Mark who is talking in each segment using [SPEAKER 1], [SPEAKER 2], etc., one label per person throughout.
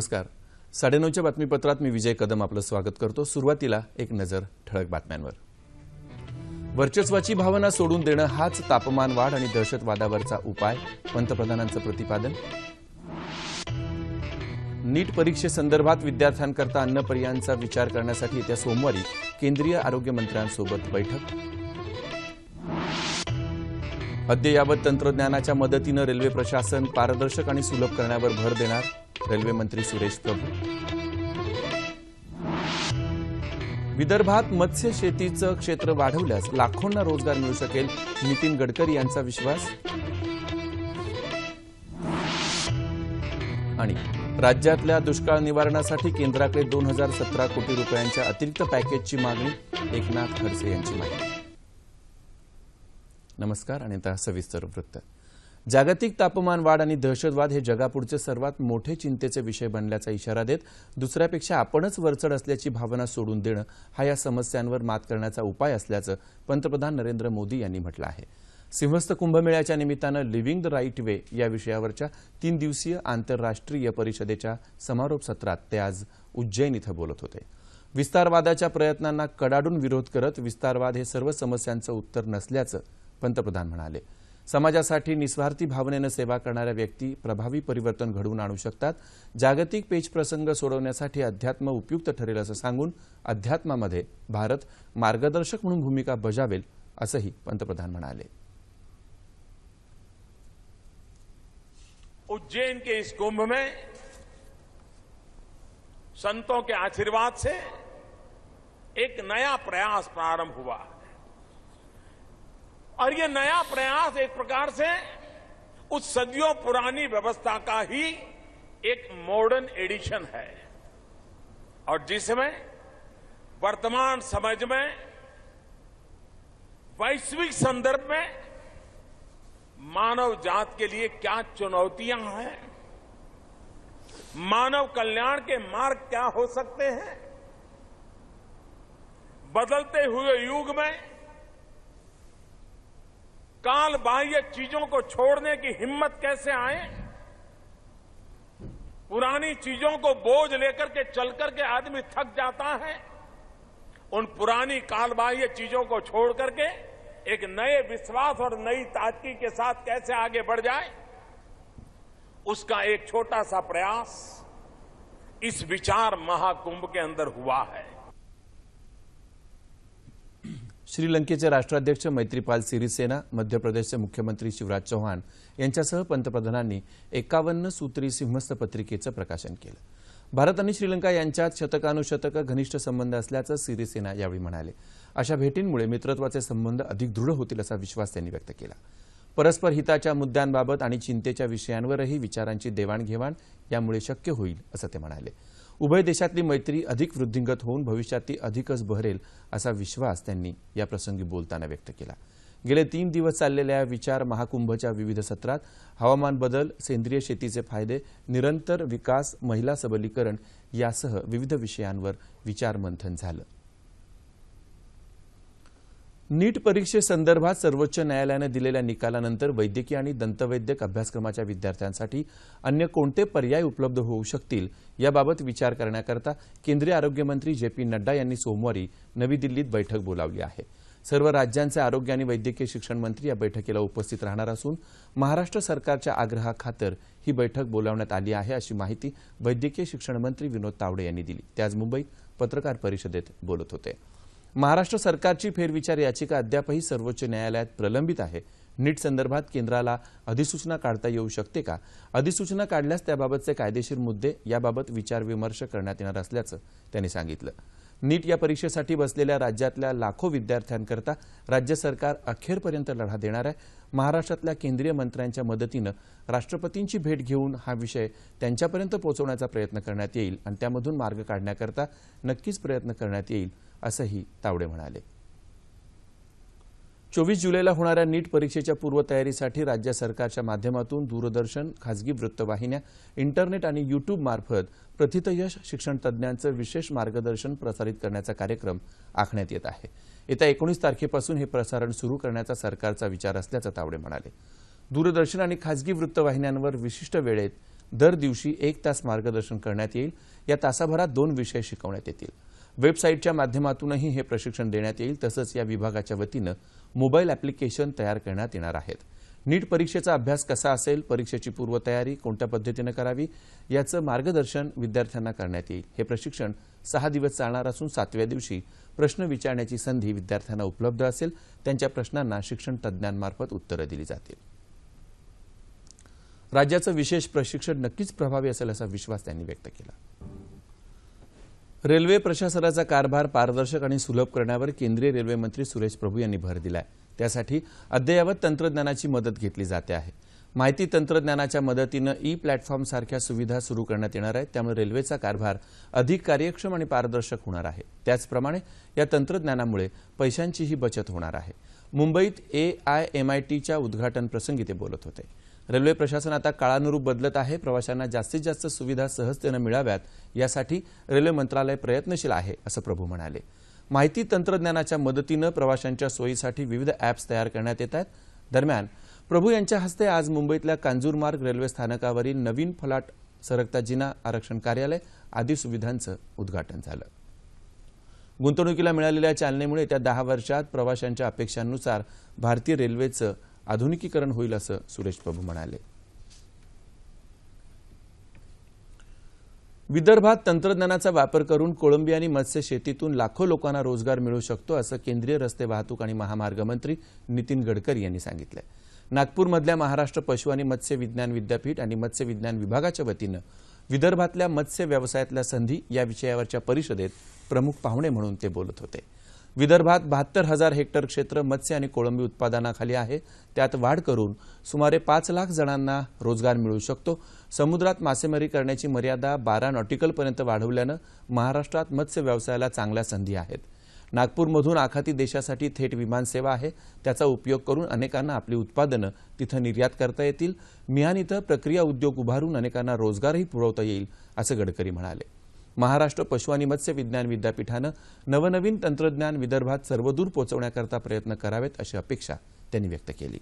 [SPEAKER 1] नमस्कार साडेनऊच्या बातमीपत्रात मी विजय कदम आपलं स्वागत करतो सुरुवातीला एक नजर ठळक बातम्यांवर वर्चस्वाची भावना सोडून देणं हाच तापमान वाढ आणि दहशतवादावरचा उपाय पंतप्रधानांचं प्रतिपादन नीट परीक्षेसंदर्भात विद्यार्थ्यांकरता अन्न पर्यायांचा विचार करण्यासाठी येत्या सोमवारी केंद्रीय आरोग्य मंत्र्यांसोबत बैठक अद्ययावत तंत्रज्ञानाच्या मदतीनं रेल्वे प्रशासन पारदर्शक आणि सुलभ करण्यावर भर देणार रेल्वे मंत्री सुरेश प्रभू विदर्भात मत्स्य शेतीचं क्षेत्र वाढवल्यास लाखोंना रोजगार मिळू शकेल नितीन गडकरी यांचा विश्वास आणि राज्यातल्या दुष्काळ निवारणासाठी केंद्राकडे दोन हजार सतरा कोटी रुपयांच्या अतिरिक्त पॅकेजची मागणी एकनाथ खडसे यांची माहिती नमस्कार आणि आता सविस्तर वृत्त जागतिक तापमान वाढ आणि दहशतवाद हे जगापुढचे सर्वात मोठे चिंतेचे विषय बनल्याचा इशारा देत दुसऱ्यापेक्षा आपणच वरचढ असल्याची भावना सोडून देणं हा या समस्यांवर मात करण्याचा उपाय असल्याचं पंतप्रधान नरेंद्र मोदी यांनी म्हटलं आहे सिंहस्थ कुंभमेळ्याच्या निमित्तानं लिव्हिंग द राईट वे या विषयावरच्या तीन दिवसीय आंतरराष्ट्रीय परिषदेच्या समारोप सत्रात ते आज उज्जैन इथं बोलत होते विस्तारवादाच्या प्रयत्नांना कडाडून विरोध करत विस्तारवाद हे सर्व समस्यांचं उत्तर नसल्याचं पंतप्रधान म्हणाले समाजासाठी निस्वार्थी भावनेनं सेवा करणाऱ्या व्यक्ती प्रभावी परिवर्तन घडवून आणू शकतात जागतिक पेचप्रसंग सोडवण्यासाठी अध्यात्म उपयुक्त ठरेल असं सांगून अध्यात्मामध्ये भारत मार्गदर्शक म्हणून भूमिका बजावेल असंही पंतप्रधान म्हणाले
[SPEAKER 2] उज्जैन के इस कुंभ में संतों के आशीर्वाद से एक नया प्रयास प्रारंभ हुआ और ये नया प्रयास एक प्रकार से उस सदियों पुरानी व्यवस्था का ही एक मॉडर्न एडिशन है और जिसमें वर्तमान समझ में वैश्विक संदर्भ में मानव जात के लिए क्या चुनौतियां हैं मानव कल्याण के मार्ग क्या हो सकते हैं बदलते हुए युग में काल बाह्य चीजों को छोड़ने की हिम्मत कैसे आए पुरानी चीजों को बोझ लेकर के चल करके आदमी थक जाता है उन पुरानी कालबाह्य चीजों को छोड़ करके एक नए विश्वास और नई ताजगी के साथ कैसे आगे बढ़ जाए उसका एक छोटा सा प्रयास इस विचार महाकुंभ के अंदर हुआ है
[SPEAKER 1] श्रीलंकेचे राष्ट्राध्यक्ष मैत्रीपाल सिरिसेना मध्य प्रदेशचे मुख्यमंत्री शिवराज चौहान यांच्यासह पंतप्रधानांनी एकावन्न सूत्री सिंहस्थ पत्रिकेचं प्रकाशन केलं भारत आणि श्रीलंका यांच्यात शतकानुशतक घनिष्ठ संबंध असल्याचं सिरिसेना यावेळी म्हणाले अशा भेटींमुळे मित्रत्वाचे संबंध अधिक दृढ होतील असा विश्वास त्यांनी व्यक्त केला परस्पर हिताच्या मुद्द्यांबाबत आणि चिंतेच्या विषयांवरही विचारांची देवाणघेवाण यामुळे शक्य होईल असं ते म्हणाले उभय देशातली मैत्री अधिक वृद्धिंगत होऊन भविष्यात ती अधिकच बहरेल असा विश्वास त्यांनी या प्रसंगी बोलताना व्यक्त केला गेले तीन दिवस चाललेल्या विचार महाकुंभच्या विविध सत्रात हवामान बदल सेंद्रिय शेतीचे फायदे निरंतर विकास महिला सबलीकरण यासह विविध विषयांवर विचारमंथन झालं नीट संदर्भात सर्वोच्च न्यायालयानं दिलेल्या निकालानंतर वैद्यकीय आणि दंतवैद्यक अभ्यासक्रमाच्या विद्यार्थ्यांसाठी अन्य कोणते पर्याय उपलब्ध होऊ शकतील याबाबत विचार करण्याकरता केंद्रीय आरोग्यमंत्री जे पी नड्डा यांनी सोमवारी नवी दिल्लीत बैठक बोलावली आहे सर्व राज्यांचे आरोग्य आणि वैद्यकीय शिक्षण मंत्री या बैठकीला उपस्थित राहणार असून महाराष्ट्र सरकारच्या आग्रहाखातर ही बैठक बोलावण्यात आली आहे अशी माहिती वैद्यकीय शिक्षण मंत्री विनोद तावडे यांनी दिली ते आज मुंबईत पत्रकार परिषदेत बोलत होते महाराष्ट्र सरकारची फेरविचार याचिका अद्यापही सर्वोच्च न्यायालयात प्रलंबित आहे नीट संदर्भात केंद्राला अधिसूचना काढता येऊ शकते का अधिसूचना काढल्यास त्याबाबतचे कायदेशीर मुद्दे याबाबत विचारविमर्श करण्यात येणार असल्याचं त्यांनी सांगितलं नीट या परीक्षेसाठी बसलेल्या राज्यातल्या लाखो विद्यार्थ्यांकरता राज्य सरकार अखेरपर्यंत लढा देणार आहे महाराष्ट्रातल्या केंद्रीय मंत्र्यांच्या मदतीनं राष्ट्रपतींची भेट घेऊन हा विषय त्यांच्यापर्यंत पोहोचवण्याचा प्रयत्न करण्यात येईल आणि त्यामधून मार्ग काढण्याकरता नक्कीच प्रयत्न करण्यात येईल असंही तावडे म्हणाले चोवीस जुलैला होणाऱ्या नीट परीक्षेच्या पूर्वतयारीसाठी राज्य सरकारच्या माध्यमातून दूरदर्शन खाजगी वृत्तवाहिन्या इंटरनेट आणि युट्यूब मार्फत प्रथितयश शिक्षण तज्ज्ञांचं विशेष मार्गदर्शन प्रसारित करण्याचा कार्यक्रम आखण्यात येत आहे येत्या एकोणीस तारखेपासून हे प्रसारण सुरू करण्याचा सरकारचा विचार असल्याचं तावडे म्हणाले दूरदर्शन आणि खाजगी वृत्तवाहिन्यांवर विशिष्ट वेळेत दर दिवशी एक तास मार्गदर्शन करण्यात येईल या तासाभरात दोन विषय शिकवण्यात येतील वेबसाईटच्या माध्यमातूनही हे प्रशिक्षण देण्यात येईल तसंच या विभागाच्या वतीनं मोबाईल ॲप्लिकेशन तयार करण्यात येणार आहेत नीट परीक्षेचा अभ्यास कसा असेल परीक्षेची पूर्वतयारी कोणत्या पद्धतीनं करावी याचं मार्गदर्शन विद्यार्थ्यांना करण्यात येईल हे प्रशिक्षण सहा दिवस चालणार असून सातव्या दिवशी प्रश्न विचारण्याची संधी विद्यार्थ्यांना उपलब्ध असेल त्यांच्या प्रश्नांना शिक्षण तज्ञांमार्फत उत्तरं दिली जातील राज्याचं विशेष प्रशिक्षण नक्कीच प्रभावी असेल असा विश्वास त्यांनी व्यक्त केला रेल्वे प्रशासनाचा कारभार पारदर्शक आणि सुलभ करण्यावर केंद्रीय रेल्वे मंत्री सुरेश प्रभू यांनी भर आहे त्यासाठी अद्ययावत तंत्रज्ञानाची मदत घेतली जाते आहे माहिती तंत्रज्ञानाच्या मदतीनं ई प्लॅटफॉर्म सारख्या सुविधा सुरू करण्यात येणार आहेत त्यामुळे रेल्वेचा कारभार अधिक कार्यक्षम आणि पारदर्शक होणार आहे त्याचप्रमाणे या तंत्रज्ञानामुळे पैशांचीही बचत होणार आहे मुंबईत एआयएमआयटीच्या आय एम आय टीच्या उद्घाटनप्रसंगी ते बोलत होते रेल्वे प्रशासन आता काळानुरूप बदलत आहे प्रवाशांना जास्तीत जास्त सुविधा सहजतेनं मिळाव्यात यासाठी रेल्वे मंत्रालय प्रयत्नशील आहे असं प्रभू म्हणाले माहिती तंत्रज्ञानाच्या मदतीनं प्रवाशांच्या सोयीसाठी विविध ॲप्स तयार करण्यात येत आहेत दरम्यान प्रभू यांच्या हस्ते आज मुंबईतल्या कांजूरमार्ग रेल्वे स्थानकावरील नवीन फलाट सरकता जिना आरक्षण कार्यालय आदी सुविधांचं उद्घाटन झालं गुंतवणुकीला मिळालेल्या चालनेमुळे येत्या दहा वर्षात प्रवाशांच्या अपेक्षांनुसार भारतीय रेल्वेचं आधुनिकीकरण होईल असं सुरेश प्रभू म्हणाले विदर्भात तंत्रज्ञानाचा वापर करून कोळंबी आणि मत्स्य शेतीतून लाखो लोकांना रोजगार मिळू शकतो असं केंद्रीय रस्ते वाहतूक आणि महामार्ग मंत्री नितीन गडकरी यांनी सांगितलं नागपूरमधल्या महाराष्ट्र पशु आणि मत्स्य विज्ञान विद्यापीठ आणि मत्स्य विज्ञान विभागाच्या वतीनं विदर्भातल्या मत्स्य व्यवसायातल्या संधी या विषयावरच्या परिषदेत प्रमुख पाहुणे म्हणून ते बोलत होते विदर्भात बहात्तर हजार हेक्टर क्षेत्र मत्स्य आणि कोळंबी उत्पादनाखाली आहे त्यात वाढ करून सुमारे पाच लाख जणांना रोजगार मिळू शकतो समुद्रात मासेमारी करण्याची मर्यादा बारा नॉटिकलपर्यंत वाढवल्यानं महाराष्ट्रात मत्स्य व्यवसायाला चांगल्या संधी आहेत नागपूरमधून आखाती देशासाठी थेट विमान सेवा आहे त्याचा उपयोग करून अनेकांना आपली उत्पादनं तिथं निर्यात करता येतील मिहान इथं प्रक्रिया उद्योग उभारून अनेकांना रोजगारही पुरवता येईल असं गडकरी म्हणाले महाराष्ट्र पशु आणि मत्स्य विज्ञान विद्यापीठानं नवनवीन तंत्रज्ञान विदर्भात सर्वदूर पोहोचवण्याकरता प्रयत्न करावेत अशी अपेक्षा त्यांनी व्यक्त केली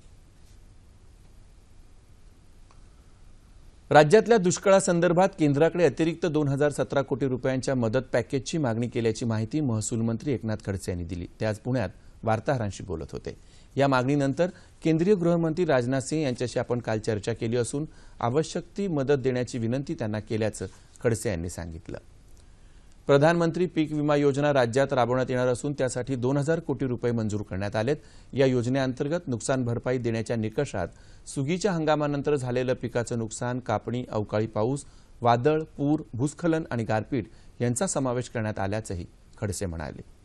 [SPEAKER 1] राज्यातल्या दुष्काळासंदर्भात केंद्राकडे अतिरिक्त दोन हजार सतरा कोटी रुपयांच्या मदत पॅकेजची मागणी केल्याची माहिती महसूल मंत्री एकनाथ खडसे यांनी दिली ते आज पुण्यात वार्ताहरांशी बोलत होते या मागणीनंतर केंद्रीय गृहमंत्री राजनाथ सिंह यांच्याशी आपण काल चर्चा केली असून आवश्यक ती मदत देण्याची विनंती त्यांना केल्याचं खडसे यांनी सांगितलं प्रधानमंत्री पीक विमा योजना राज्यात राबवण्यात येणार असून त्यासाठी दोन हजार कोटी रुपये मंजूर करण्यात आलेत या योजनेअंतर्गत नुकसान भरपाई देण्याच्या निकषात सुगीच्या हंगामानंतर झालेलं पिकाचं नुकसान कापणी अवकाळी पाऊस वादळ पूर भूस्खलन आणि गारपीट यांचा समावेश करण्यात आल्याचंही खडसे म्हणाले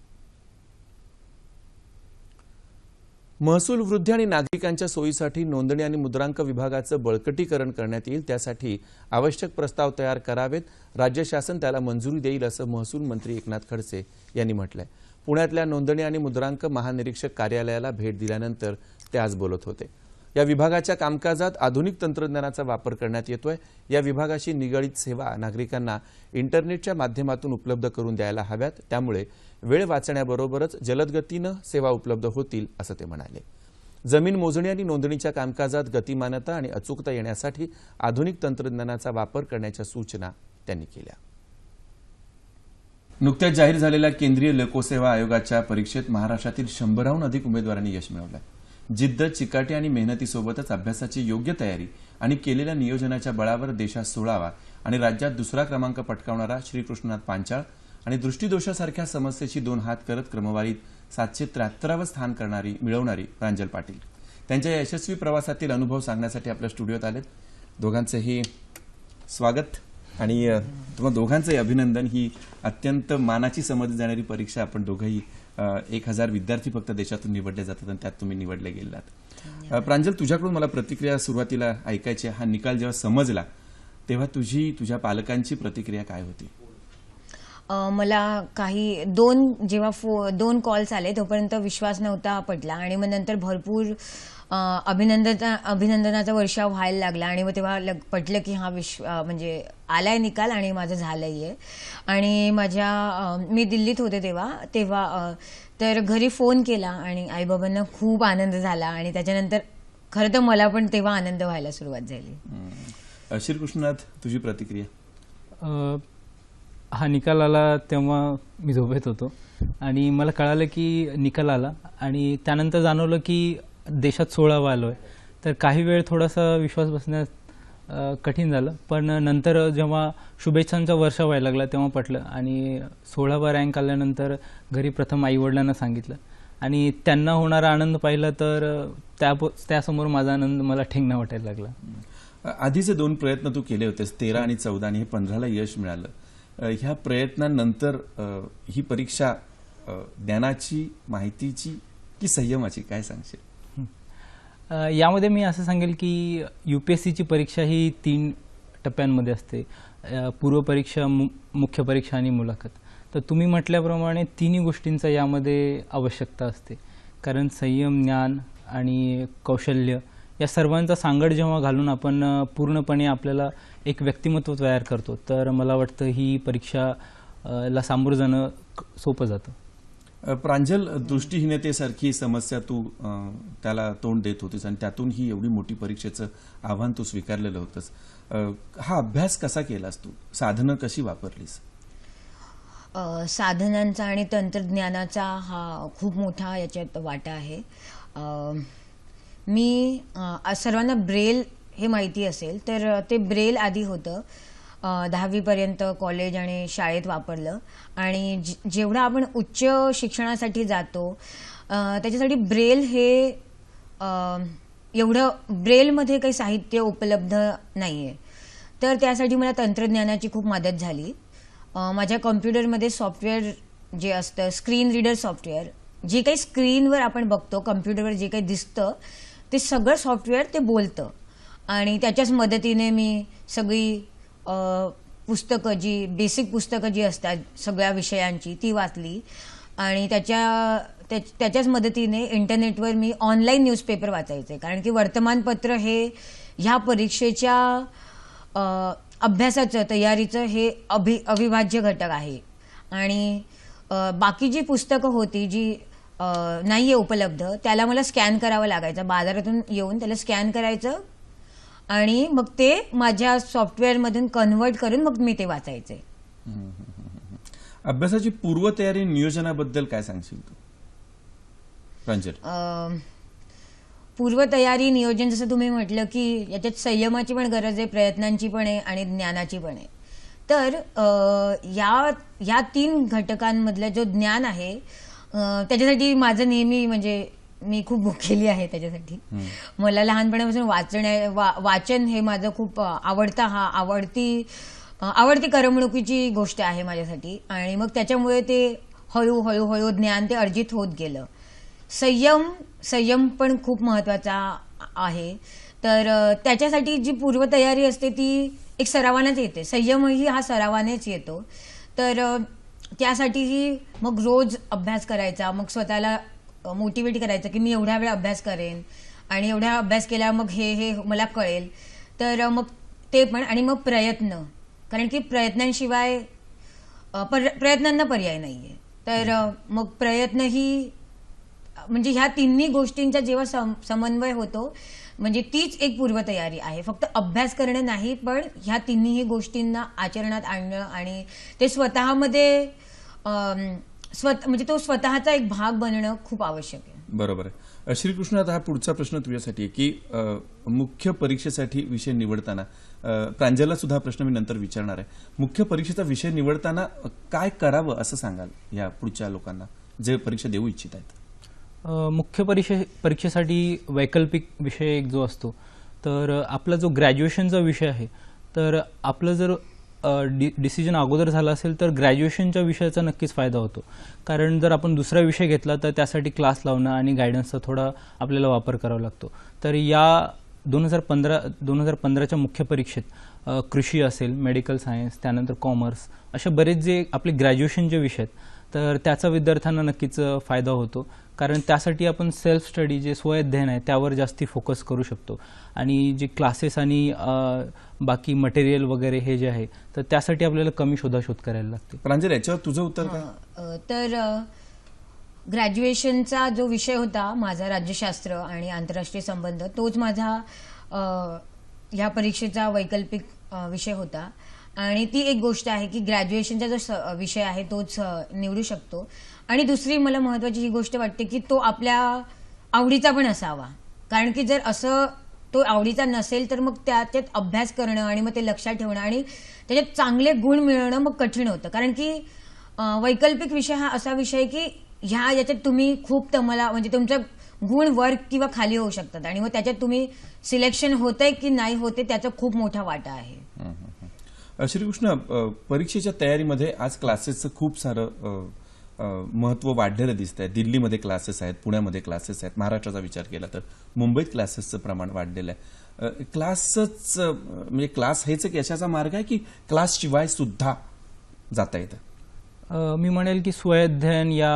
[SPEAKER 1] महसूल वृद्धी आणि नागरिकांच्या सोयीसाठी नोंदणी आणि मुद्रांक विभागाचं बळकटीकरण करण्यात येईल त्यासाठी आवश्यक प्रस्ताव तयार करावेत राज्य शासन त्याला मंजुरी देईल असं महसूल मंत्री एकनाथ खडसे यांनी म्हटलंय पुण्यातल्या नोंदणी आणि मुद्रांक महानिरीक्षक कार्यालयाला भेट दिल्यानंतर ते आज बोलत होते या विभागाच्या कामकाजात आधुनिक तंत्रज्ञानाचा वापर करण्यात येतोय या विभागाशी निगडीत सेवा नागरिकांना इंटरनेटच्या माध्यमातून उपलब्ध करून द्यायला हव्यात त्यामुळे वेळ वाचण्याबरोबरच जलदगतीनं सेवा उपलब्ध होतील असं ते म्हणाले जमीन मोजणी आणि नोंदणीच्या कामकाजात गतिमानता आणि अचूकता येण्यासाठी आधुनिक तंत्रज्ञानाचा वापर करण्याच्या सूचना त्यांनी केल्या नुकत्याच जाहीर झालेल्या केंद्रीय लोकसेवा आयोगाच्या परीक्षेत महाराष्ट्रातील शंभराहून अधिक उमेदवारांनी यश मिळवलं जिद्द चिकाटी आणि मेहनतीसोबतच अभ्यासाची योग्य तयारी आणि केलेल्या नियोजनाच्या बळावर देशात सोळावा आणि राज्यात दुसरा क्रमांक पटकावणारा श्रीकृष्णनाथ पांचाळ आणि दृष्टीदोषासारख्या समस्येची दोन हात करत क्रमवारीत सातशे त्र्याहत्तरावं स्थान करणारी मिळवणारी प्रांजल पाटील त्यांच्या यशस्वी प्रवासातील अनुभव सांगण्यासाठी आपल्या स्टुडिओत आलेत दोघांचंही स्वागत आणि तुम्हाला दोघांचंही अभिनंदन ही अत्यंत मानाची समज जाणारी परीक्षा आपण दोघंही एक हजार विद्यार्थी फक्त देशातून निवडले जातात आणि त्यात तुम्ही निवडले गेलात प्रांजल तुझ्याकडून मला प्रतिक्रिया सुरुवातीला ऐकायची हा निकाल जेव्हा समजला तेव्हा तुझी तुझ्या पालकांची प्रतिक्रिया काय होती
[SPEAKER 3] मला काही दोन जेव्हा फो दोन कॉल्स आले तोपर्यंत विश्वास नव्हता पडला आणि मग नंतर भरपूर अभिनंदना अभिनंदनाचा वर्षाव व्हायला लागला आणि मग तेव्हा लग पटलं की हा विश्व म्हणजे आलाय निकाल आणि माझं झालंही आहे आणि माझ्या मी दिल्लीत होते तेव्हा तेव्हा तर घरी फोन केला आणि आईबाबांना खूप आनंद झाला आणि त्याच्यानंतर खरं तर मला पण तेव्हा आनंद व्हायला सुरुवात झाली
[SPEAKER 1] श्रीकृष्णनाथ तुझी प्रतिक्रिया
[SPEAKER 4] हा निकाल आला तेव्हा मी झोपेत होतो आणि मला कळालं की निकाल आला आणि त्यानंतर जाणवलं की देशात सोळावा आलो आहे तर काही वेळ थोडासा विश्वास बसण्यास कठीण झालं पण नंतर जेव्हा शुभेच्छांचा वर्ष व्हायला लागला तेव्हा पटलं आणि सोळावा रँक आल्यानंतर घरी प्रथम आईवडिलांना सांगितलं आणि त्यांना होणारा आनंद पाहिला तर त्या त्यासमोर माझा आनंद मला ठेंगणा वाटायला लागला
[SPEAKER 1] आधीचे दोन प्रयत्न तू केले होतेस तेरा आणि चौदा आणि हे पंधराला यश मिळालं ह्या प्रयत्नानंतर ही परीक्षा ज्ञानाची माहितीची की संयमाची काय सांगशील
[SPEAKER 4] यामध्ये मी असं सांगेल की यू पी एस सीची परीक्षा ही तीन टप्प्यांमध्ये असते पूर्वपरीक्षा मु मुख्य परीक्षा आणि मुलाखत तर तुम्ही म्हटल्याप्रमाणे तिन्ही गोष्टींचा यामध्ये आवश्यकता असते कारण संयम ज्ञान आणि कौशल्य या सर्वांचा सांगड जेव्हा घालून आपण पूर्णपणे आपल्याला एक व्यक्तिमत्व तयार करतो तर मला वाटतं ही परीक्षा ला सामोरं जाणं सोपं जातं
[SPEAKER 1] प्रांजल दृष्टीहीनतेसारखी समस्या तू त्याला तोंड देत होतीस आणि त्यातून ही एवढी मोठी परीक्षेचं आव्हान तू स्वीकारलेलं होतंस हा अभ्यास कसा केलास तू साधनं कशी वापरलीस
[SPEAKER 3] साधनांचा आणि तंत्रज्ञानाचा हा खूप मोठा याच्यात वाटा आहे मी सर्वांना ब्रेल हे माहिती असेल तर ते ब्रेल आधी होतं दहावीपर्यंत कॉलेज आणि शाळेत वापरलं आणि जेवढं आपण उच्च शिक्षणासाठी जातो त्याच्यासाठी ब्रेल हे एवढं ब्रेलमध्ये काही साहित्य उपलब्ध नाही आहे तर त्यासाठी मला तंत्रज्ञानाची खूप मदत झाली माझ्या कम्प्युटरमध्ये सॉफ्टवेअर जे असतं स्क्रीन रीडर सॉफ्टवेअर जे काही स्क्रीनवर आपण बघतो कम्प्युटरवर जे काही दिसतं ते सगळं सॉफ्टवेअर ते बोलतं आणि त्याच्याच मदतीने मी सगळी पुस्तकं जी बेसिक पुस्तकं जी असतात सगळ्या विषयांची ती वाचली आणि त्याच्या त्याच्याच मदतीने इंटरनेटवर मी ऑनलाईन न्यूजपेपर वाचायचे कारण की वर्तमानपत्र हे ह्या परीक्षेच्या अभ्यासाचं तयारीचं हे अभि अविभाज्य घटक आहे आणि बाकी जी पुस्तकं होती जी नाही आहे उपलब्ध त्याला मला स्कॅन करावं लागायचं बाजारातून येऊन त्याला स्कॅन करायचं आणि मग ते माझ्या सॉफ्टवेअरमधून कन्वर्ट करून मग मी ते वाचायचे
[SPEAKER 1] अभ्यासाची पूर्वतयारी नियोजनाबद्दल काय सांगशील तू
[SPEAKER 3] पूर्वतयारी नियोजन जसं तुम्ही म्हटलं की याच्यात संयमाची पण गरज आहे प्रयत्नांची पण आहे आणि ज्ञानाची पण आहे तर या या तीन घटकांमधलं जो ज्ञान आहे त्याच्यासाठी माझं नेहमी म्हणजे मी खूप भुकेली आहे त्याच्यासाठी मला लहानपणापासून वाचण वा वाचन हे माझं खूप आवडता हा आवडती आवडती करमणुकीची गोष्ट आहे माझ्यासाठी आणि मग त्याच्यामुळे ते हळू हळूहळू ज्ञान ते अर्जित होत गेलं संयम संयम पण खूप महत्त्वाचा आहे तर त्याच्यासाठी जी पूर्वतयारी असते ती एक सरावानेच येते संयमही हा सरावानेच येतो तर त्यासाठीही मग रोज अभ्यास करायचा मग स्वतःला मोटिवेट करायचं की मी एवढ्या वेळा अभ्यास करेन आणि एवढा अभ्यास केला मग हे हे मला कळेल तर मग ते पण आणि मग प्रयत्न कारण की प्रयत्नांशिवाय पर प्रयत्नांना पर्याय नाहीये तर मग प्रयत्न ही म्हणजे ह्या तिन्ही गोष्टींचा जेव्हा सम समन्वय होतो म्हणजे तीच एक पूर्वतयारी आहे फक्त अभ्यास करणं नाही पण ह्या तिन्हीही गोष्टींना आचरणात आणणं आणि ते स्वतःमध्ये स्वत म्हणजे तो स्वतःचा एक भाग बनणं खूप आवश्यक आहे
[SPEAKER 1] बरोबर आहे श्रीकृष्ण आता हा पुढचा प्रश्न तुझ्यासाठी आहे की मुख्य परीक्षेसाठी विषय निवडताना प्रांजलला सुद्धा प्रश्न मी नंतर विचारणार आहे मुख्य परीक्षेचा विषय निवडताना काय करावं असं सांगाल या पुढच्या लोकांना जे परीक्षा देऊ इच्छित आहेत
[SPEAKER 4] मुख्य परीक्षे परीक्षेसाठी वैकल्पिक विषय एक जो असतो तर आपला जो ग्रॅज्युएशनचा विषय आहे तर आपलं जर डि डिसिजन अगोदर झाला असेल तर ग्रॅज्युएशनच्या विषयाचा नक्कीच फायदा होतो कारण जर आपण दुसरा विषय घेतला तर त्यासाठी क्लास लावणं आणि गायडन्सचा थोडा आपल्याला वापर करावा लागतो तर या दोन हजार पंधरा दोन हजार पंधराच्या मुख्य परीक्षेत कृषी असेल मेडिकल सायन्स त्यानंतर कॉमर्स असे बरेच जे आपले ग्रॅज्युएशनचे विषय आहेत तर त्याचा विद्यार्थ्यांना नक्कीच फायदा होतो कारण त्यासाठी आपण सेल्फ स्टडी जे स्वयध्ययन आहे त्यावर जास्ती फोकस करू शकतो आणि जे क्लासेस आणि बाकी मटेरियल वगैरे हे जे आहे तर त्यासाठी आपल्याला कमी शोधाशोध करायला लागते
[SPEAKER 1] प्रांजल याच्यावर तुझं उत्तर
[SPEAKER 3] तर ग्रॅज्युएशनचा जो विषय होता माझा राज्यशास्त्र आणि आंतरराष्ट्रीय संबंध तोच माझा ह्या परीक्षेचा वैकल्पिक विषय होता आणि ती एक गोष्ट आहे की ग्रॅज्युएशनचा जो विषय आहे तोच निवडू शकतो आणि दुसरी मला महत्वाची ही गोष्ट वाटते की तो आपल्या आवडीचा पण असावा कारण की जर असं तो आवडीचा नसेल तर मग त्या त्यात अभ्यास करणं आणि मग ते लक्षात ठेवणं आणि त्याच्यात चांगले गुण मिळवणं मग कठीण होतं कारण की वैकल्पिक विषय हा असा विषय की ह्या याच्यात तुम्ही खूप तुम्हाला म्हणजे तुमचा गुण वर्क किंवा खाली होऊ शकतात आणि मग त्याच्यात तुम्ही सिलेक्शन होतंय की नाही होते त्याचा खूप मोठा वाटा आहे
[SPEAKER 1] श्रीकृष्ण परीक्षेच्या तयारीमध्ये आज क्लासेसचं खूप सारं महत्व वाढलेलं दिसत आहे दिल्लीमध्ये क्लासेस आहेत पुण्यामध्ये क्लासेस आहेत महाराष्ट्राचा विचार केला तर मुंबईत क्लासेसचं प्रमाण वाढलेलं आहे क्लासच म्हणजे क्लास हेच एक यशाचा मार्ग आहे की शिवाय सुद्धा जाता
[SPEAKER 4] येतं मी म्हणेल की स्वयध्ययन या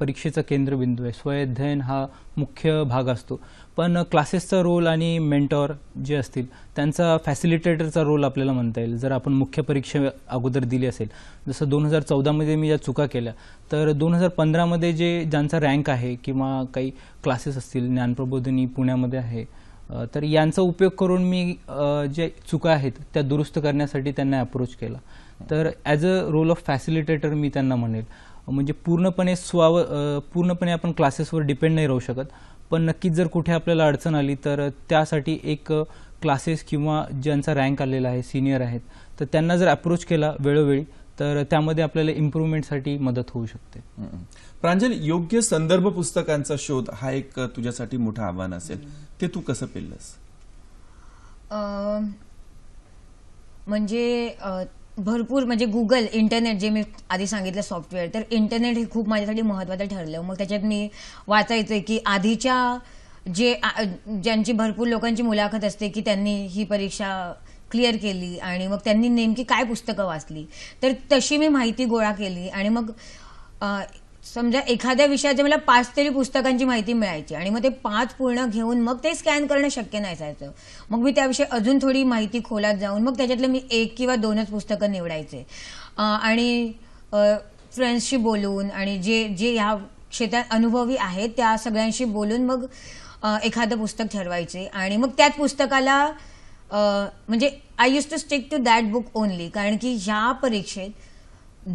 [SPEAKER 4] परीक्षेचा केंद्रबिंदू आहे स्वयध्ययन हा मुख्य भाग असतो पण क्लासेसचा रोल आणि मेंटॉर जे असतील त्यांचा फॅसिलिटेटरचा रोल आपल्याला म्हणता येईल जर आपण मुख्य परीक्षा अगोदर दिली असेल जसं दोन हजार चौदामध्ये मी ज्या चुका केल्या तर दोन हजार पंधरामध्ये जे ज्यांचा रँक आहे किंवा काही क्लासेस असतील ज्ञानप्रबोधिनी पुण्यामध्ये आहे तर यांचा उपयोग करून मी जे चुका आहेत त्या दुरुस्त करण्यासाठी त्यांना अप्रोच केला तर as a role of facilitator मी त्यांना म्हणेल म्हणजे पूर्णपणे स्वाव पूर्णपणे आपण क्लासेसवर डिपेंड नाही राहू शकत पण नक्कीच जर कुठे आपल्याला अडचण आली तर त्यासाठी एक क्लासेस किंवा ज्यांचा रँक आलेला आहे सिनियर आहेत तर त्यांना जर अप्रोच केला वेळोवेळी तर त्यामध्ये आपल्याला इम्प्रूव्हमेंटसाठी मदत होऊ शकते
[SPEAKER 1] प्रांजल योग्य संदर्भ पुस्तकांचा शोध हा एक तुझ्यासाठी मोठं आव्हान असेल ते तू कसं पेललंस
[SPEAKER 3] म्हणजे भरपूर म्हणजे गुगल इंटरनेट जे मी आधी सांगितलं सॉफ्टवेअर तर इंटरनेट हे खूप माझ्यासाठी महत्त्वाचं ठरलं मग त्याच्यात मी वाचायचं की आधीच्या जे ज्यांची भरपूर लोकांची मुलाखत असते की त्यांनी ही परीक्षा क्लिअर केली आणि मग त्यांनी नेमकी काय पुस्तकं वाचली तर तशी मी माहिती गोळा केली आणि मग समजा एखाद्या विषयाचे मला पाच तरी पुस्तकांची माहिती मिळायची आणि मग ते पाच पूर्ण घेऊन मग ते स्कॅन करणं शक्य नाही जायचं मग मी त्याविषयी अजून थोडी माहिती खोलात जाऊन मग त्याच्यातले मी एक किंवा दोनच पुस्तकं निवडायचे आणि फ्रेंड्सशी बोलून आणि जे जे ह्या क्षेत्रात अनुभवी आहेत त्या सगळ्यांशी बोलून मग एखादं पुस्तक ठरवायचे आणि मग त्याच पुस्तकाला म्हणजे I use to stick to that book only कारण की ह्या परीक्षेत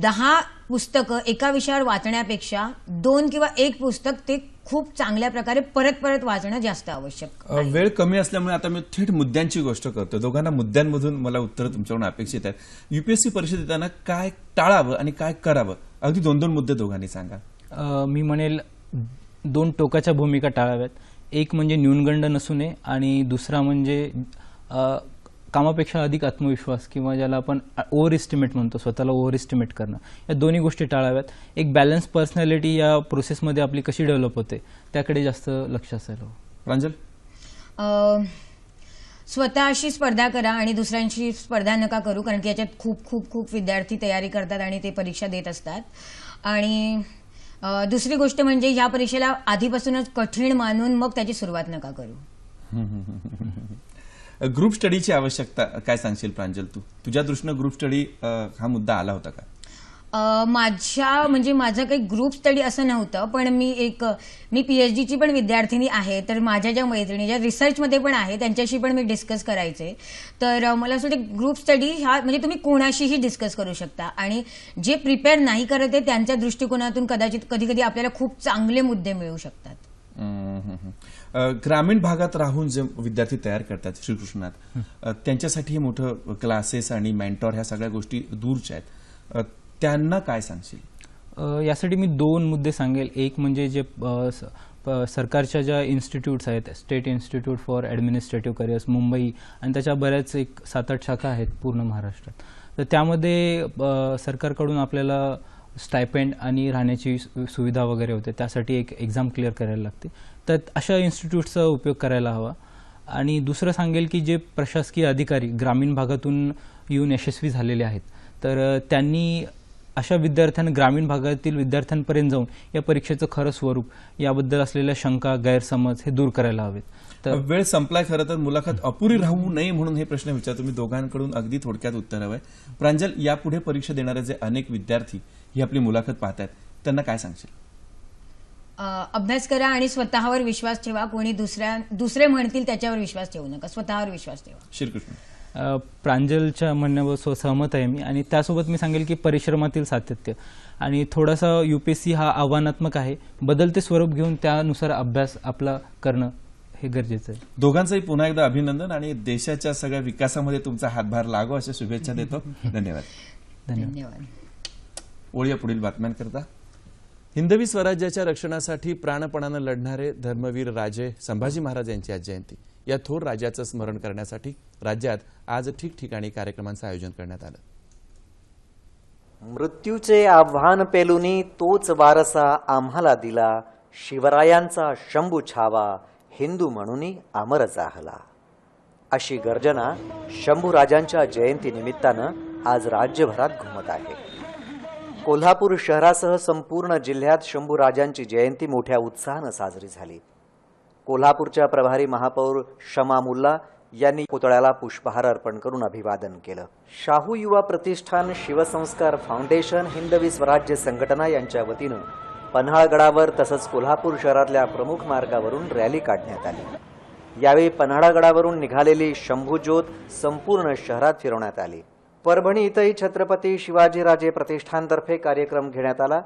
[SPEAKER 3] दहा पुस्तकं एका विषयावर वाचण्यापेक्षा दोन किंवा एक पुस्तक ते खूप चांगल्या प्रकारे परत परत वाचणं जास्त आवश्यक
[SPEAKER 1] वेळ कमी असल्यामुळे आता मी थेट मुद्द्यांची गोष्ट करतो दोघांना मुद्द्यांमधून मला उत्तर तुमच्याकडून अपेक्षित आहे युपीएससी परीक्षा देताना काय टाळावं आणि काय करावं अगदी दोन दोन मुद्दे दोघांनी सांगा
[SPEAKER 4] मी म्हणेल दोन टोकाच्या भूमिका टाळाव्यात एक म्हणजे न्यूनगंड नसू नये आणि दुसरा म्हणजे कामापेक्षा अधिक आत्मविश्वास किंवा ज्याला आपण ओव्हर इस्टिमेट म्हणतो स्वतःला ओव्हर इस्टिमेट करणं या दोन्ही गोष्टी टाळाव्यात एक बॅलन्स पर्सनॅलिटी या प्रोसेसमध्ये आपली कशी डेव्हलप होते त्याकडे जास्त लक्ष असायला
[SPEAKER 1] हवं
[SPEAKER 3] स्वतःशी स्पर्धा करा आणि दुसऱ्यांशी स्पर्धा नका करू कारण की याच्यात खूप खूप खूप विद्यार्थी तयारी करतात आणि ते परीक्षा देत असतात आणि दुसरी गोष्ट म्हणजे या परीक्षेला आधीपासूनच कठीण मानून मग त्याची सुरुवात नका करू
[SPEAKER 1] ग्रुप स्टडीची आवश्यकता काय सांगशील प्रांजल तू तुझ्या दृष्टीनं ग्रुप स्टडी हा मुद्दा आला होता का
[SPEAKER 3] माझ्या म्हणजे माझं काही ग्रुप स्टडी असं नव्हतं पण मी एक मी पी एच पण विद्यार्थिनी आहे तर माझ्या ज्या मैत्रिणी ज्या रिसर्चमध्ये पण आहे त्यांच्याशी पण मी डिस्कस करायचे तर मला असं वाटतं ग्रुप स्टडी हा म्हणजे तुम्ही कोणाशीही डिस्कस करू शकता आणि जे प्रिपेअर नाही करत आहे त्यांच्या दृष्टिकोनातून कदाचित कधी कधी आपल्याला खूप चांगले मुद्दे मिळू शकतात
[SPEAKER 1] ग्रामीण भागात राहून जे विद्यार्थी तयार करतात श्रीकृष्णात त्यांच्यासाठी हे मोठं क्लासेस आणि मेंटॉर ह्या सगळ्या गोष्टी दूरच्या आहेत त्यांना काय सांगशील
[SPEAKER 4] यासाठी मी दोन मुद्दे सांगेल एक म्हणजे जे सरकारच्या ज्या इन्स्टिट्यूट्स आहेत state institute for administrative careers Mumbai आणि त्याच्या बऱ्याच एक सात आठ शाखा आहेत पूर्ण महाराष्ट्रात तर त्यामध्ये सरकारकडून आपल्याला स्टायपेंड आणि राहण्याची सुविधा वगैरे होते त्यासाठी एक एक्झाम क्लिअर करायला लागते तर अशा इन्स्टिट्यूटचा उपयोग करायला हवा आणि दुसरं सांगेल की जे प्रशासकीय अधिकारी ग्रामीण भागातून येऊन यशस्वी झालेले आहेत तर त्यांनी अशा विद्यार्थ्यांना ग्रामीण भागातील विद्यार्थ्यांपर्यंत जाऊन या परीक्षेचं खरं स्वरूप याबद्दल असलेल्या शंका गैरसमज हे दूर करायला हवेत
[SPEAKER 1] तर वेळ संपलाय खरं तर मुलाखत अपुरी राहू नये म्हणून हे प्रश्न विचारतो तुम्ही दोघांकडून अगदी थोडक्यात उत्तर आहे प्रांजल यापुढे परीक्षा देणारे जे अनेक विद्यार्थी ही आपली मुलाखत पाहतायत त्यांना काय सांगशील
[SPEAKER 3] अभ्यास करा आणि स्वतःवर विश्वास ठेवा कोणी दुसऱ्या दुसरे म्हणतील त्याच्यावर विश्वास ठेवू नका स्वतःवर विश्वास ठेवा
[SPEAKER 1] श्रीकृष्ण
[SPEAKER 4] प्रांजलच्या म्हणण्यावर सहमत आहे मी आणि त्यासोबत मी सांगेल की परिश्रमातील सातत्य आणि थोडासा यूपीएससी हा आव्हानात्मक आहे बदलते स्वरूप घेऊन त्यानुसार अभ्यास आपला करणं हे गरजेचं आहे
[SPEAKER 1] दोघांचंही पुन्हा एकदा अभिनंदन आणि देशाच्या सगळ्या विकासामध्ये तुमचा हातभार लागो अशा शुभेच्छा देतो धन्यवाद धन्यवाद ओळीया पुढील बातम्यांकरता हिंदवी स्वराज्याच्या रक्षणासाठी प्राणपणानं लढणारे धर्मवीर राजे संभाजी महाराज यांची आज जयंती या थोर राजाचं स्मरण करण्यासाठी राज्यात आज ठिकठिकाणी कार्यक्रमांचं आयोजन करण्यात आलं
[SPEAKER 5] मृत्यूचे आव्हान पेलुनी तोच वारसा आम्हाला दिला शिवरायांचा शंभू छावा हिंदू म्हणून अमर जाहला अशी गर्जना शंभूराजांच्या जयंतीनिमित्तानं आज राज्यभरात घुमत आहे कोल्हापूर शहरासह संपूर्ण जिल्ह्यात शंभू राजांची जयंती मोठ्या उत्साहानं साजरी झाली कोल्हापूरच्या प्रभारी महापौर शमा मुल्ला यांनी पुतळ्याला पुष्पहार अर्पण करून अभिवादन केलं शाहू युवा प्रतिष्ठान शिवसंस्कार फाउंडेशन हिंदवी स्वराज्य संघटना यांच्या वतीनं पन्हाळगडावर तसंच कोल्हापूर शहरातल्या प्रमुख मार्गावरून रॅली काढण्यात आली यावेळी पन्हाळागडावरून निघालेली शंभूज्योत संपूर्ण शहरात फिरवण्यात आली परभणी इथंही छत्रपती शिवाजीराजे प्रतिष्ठानतर्फे कार्यक्रम घेण्यात आला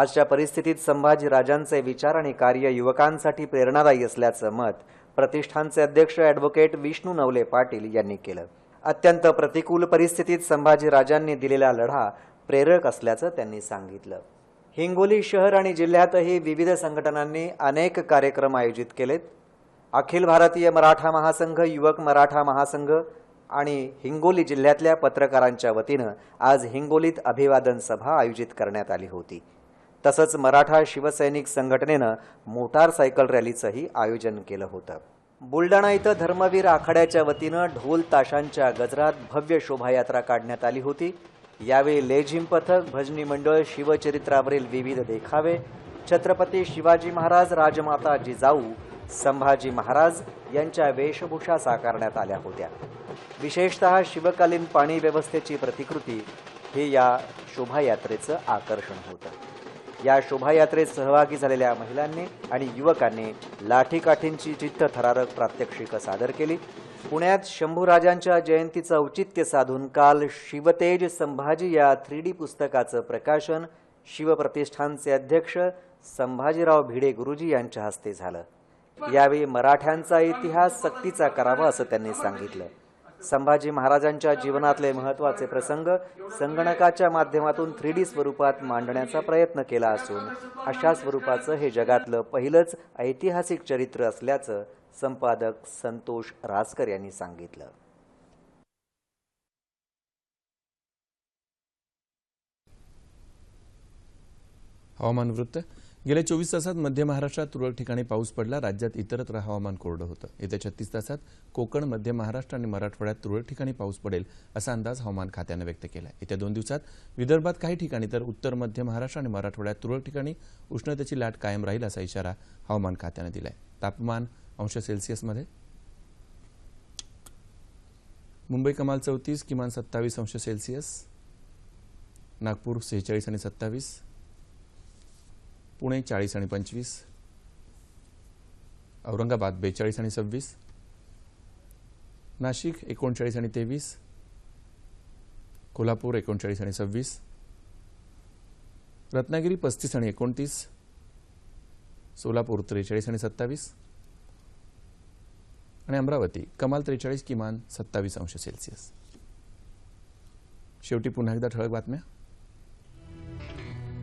[SPEAKER 5] आजच्या परिस्थितीत संभाजीराजांचे विचार आणि कार्य युवकांसाठी प्रेरणादायी असल्याचं मत प्रतिष्ठानचे अध्यक्ष ॲडव्होकेट विष्णू नवले पाटील यांनी केलं अत्यंत प्रतिकूल परिस्थितीत संभाजीराजांनी दिलेला लढा प्रेरक असल्याचं त्यांनी सांगितलं हिंगोली शहर आणि जिल्ह्यातही विविध संघटनांनी अनेक कार्यक्रम आयोजित केलेत अखिल भारतीय मराठा महासंघ युवक मराठा महासंघ आणि हिंगोली जिल्ह्यातल्या पत्रकारांच्या वतीनं आज हिंगोलीत अभिवादन सभा आयोजित करण्यात आली होती तसंच मराठा शिवसैनिक संघटनेनं मोटारसायकल रॅलीचंही आयोजन केलं होतं बुलडाणा इथं धर्मवीर आखाड्याच्या वतीनं ढोल ताशांच्या गजरात भव्य शोभायात्रा काढण्यात आली होती यावेळी लेझिम पथक भजनी मंडळ शिवचरित्रावरील विविध देखावे छत्रपती शिवाजी महाराज राजमाता जिजाऊ संभाजी महाराज यांच्या वेशभूषा साकारण्यात आल्या होत्या विशेषत शिवकालीन पाणी व्यवस्थेची प्रतिकृती हे या शोभायात्रेचं आकर्षण होतं या शोभायात्रेत सहभागी झालेल्या महिलांनी आणि युवकांनी लाठीकाठींची थरारक प्रात्यक्षिक सादर केली पुण्यात शंभूराजांच्या जयंतीचं औचित्य साधून काल शिवतेज संभाजी या थ्री डी पुस्तकाचं प्रकाशन शिवप्रतिष्ठानचे अध्यक्ष संभाजीराव भिडे गुरुजी यांच्या हस्ते झालं यावेळी मराठ्यांचा इतिहास सक्तीचा करावा असं त्यांनी सांगितलं संभाजी महाराजांच्या जीवनातले महत्वाचे प्रसंग संगणकाच्या माध्यमातून थ्री डी स्वरूपात मांडण्याचा प्रयत्न केला असून अशा स्वरूपाचं हे जगातलं पहिलंच ऐतिहासिक चरित्र असल्याचं संपादक संतोष रासकर यांनी सांगितलं
[SPEAKER 1] हवामान वृत्त गेल्या चोवीस तासात मध्य महाराष्ट्रात तुरळक ठिकाणी पाऊस पडला राज्यात इतरत्र हवामान कोरडं होतं येत्या छत्तीस तासात कोकण मध्य महाराष्ट्र आणि मराठवाड्यात तुरळक ठिकाणी पाऊस पडेल असा अंदाज हवामान खात्यानं व्यक्त केला येत्या दोन दिवसात विदर्भात काही ठिकाणी तर उत्तर मध्य महाराष्ट्र आणि मराठवाड्यात तुरळक ठिकाणी उष्णतेची लाट कायम राहील असा इशारा हवामान खात्यानं दिला आहे तापमान अंश सेल्सिअसमध्ये मुंबई कमाल चौतीस किमान सत्तावीस अंश सेल्सिअस नागपूर सेहेचाळीस आणि सत्तावीस पुणे चाळीस आणि पंचवीस औरंगाबाद बेचाळीस आणि सव्वीस नाशिक एकोणचाळीस आणि तेवीस कोल्हापूर एकोणचाळीस आणि सव्वीस रत्नागिरी पस्तीस आणि एकोणतीस सोलापूर त्रेचाळीस आणि सत्तावीस आणि अमरावती कमाल त्रेचाळीस किमान सत्तावीस अंश सेल्सिअस शेवटी पुन्हा एकदा ठळक बातम्या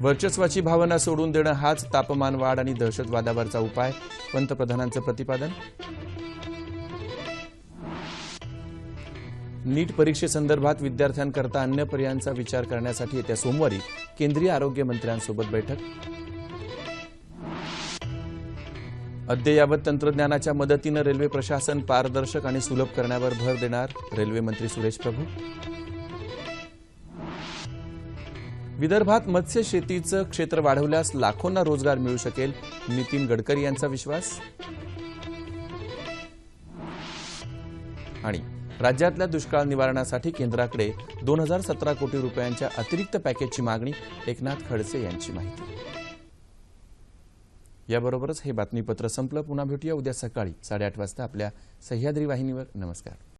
[SPEAKER 1] वर्चस्वाची भावना सोडून देणं हाच तापमान वाढ आणि दहशतवादावरचा उपाय पंतप्रधानांचं प्रतिपादन नीट परीक्षेसंदर्भात विद्यार्थ्यांकरता अन्य पर्यायांचा विचार करण्यासाठी येत्या सोमवारी केंद्रीय आरोग्य मंत्र्यांसोबत बैठक अद्ययावत तंत्रज्ञानाच्या मदतीनं रेल्वे प्रशासन पारदर्शक आणि सुलभ करण्यावर भर देणार रेल्वेमंत्री सुरेश प्रभू विदर्भात मत्स्य शेतीचं क्षेत्र वाढवल्यास लाखोंना रोजगार मिळू शकेल नितीन गडकरी यांचा विश्वास आणि राज्यातल्या दुष्काळ निवारणासाठी केंद्राकडे दोन हजार सतरा कोटी रुपयांच्या अतिरिक्त पॅकेजची मागणी एकनाथ खडसे यांची माहिती याबरोबरच हे बातमीपत्र संपलं पुन्हा भेटूया उद्या सकाळी साडेआठ वाजता आपल्या सह्याद्री वाहिनीवर नमस्कार